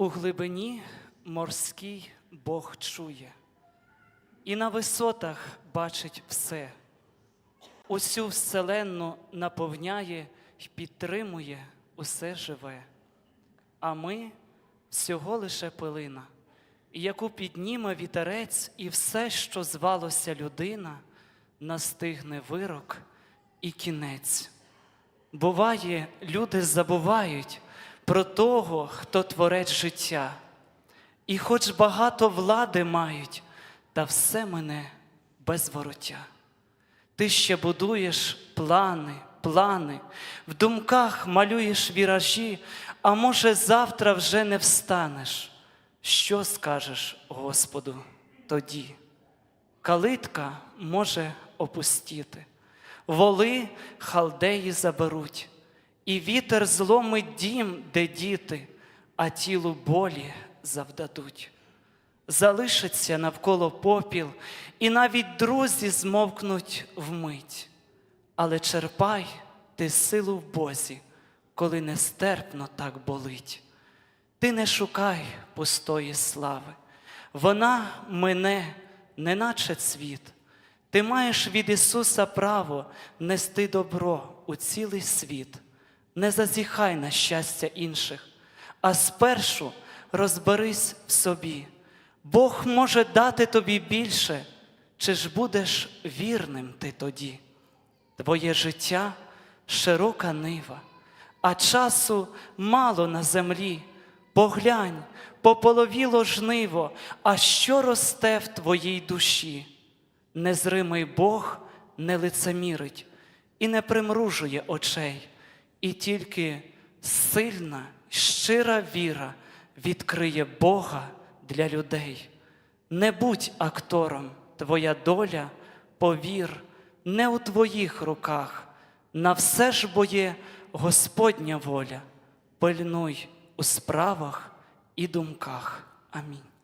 У глибині морській Бог чує, і на висотах бачить все, усю вселенну наповняє й підтримує усе живе. А ми всього лише пилина, яку підніме вітерець, і все, що звалося людина, настигне вирок і кінець. Буває, люди забувають про того, хто творець життя, і хоч багато влади мають, та все мене без вороття. Ти ще будуєш плани, плани, в думках малюєш віражі, а може, завтра вже не встанеш. Що скажеш Господу тоді? Калитка може опустіти, воли халдеї заберуть, і вітер зломить дім, де діти, а тілу болі завдадуть. Залишиться навколо попіл, і навіть друзі змовкнуть вмить. Але черпай ти силу в Бозі, коли нестерпно так болить. Ти не шукай пустої слави, вона мине, неначе цвіт. Ти маєш від Ісуса право нести добро у цілий світ. Не зазіхай на щастя інших, а спершу розберись в собі. Бог може дати тобі більше, чи ж будеш вірним ти тоді? Твоє життя широка нива, а часу мало на землі. Поглянь, пополовіло жниво, а що росте в твоїй душі? Незримий Бог не лицемірить і не примружує очей, і тільки сильна, щира віра відкриє Бога для людей. Не будь актором, твоя доля, повір, не у твоїх руках, на все ж бо є Господня воля, пильнуй у справах і думках. Амінь.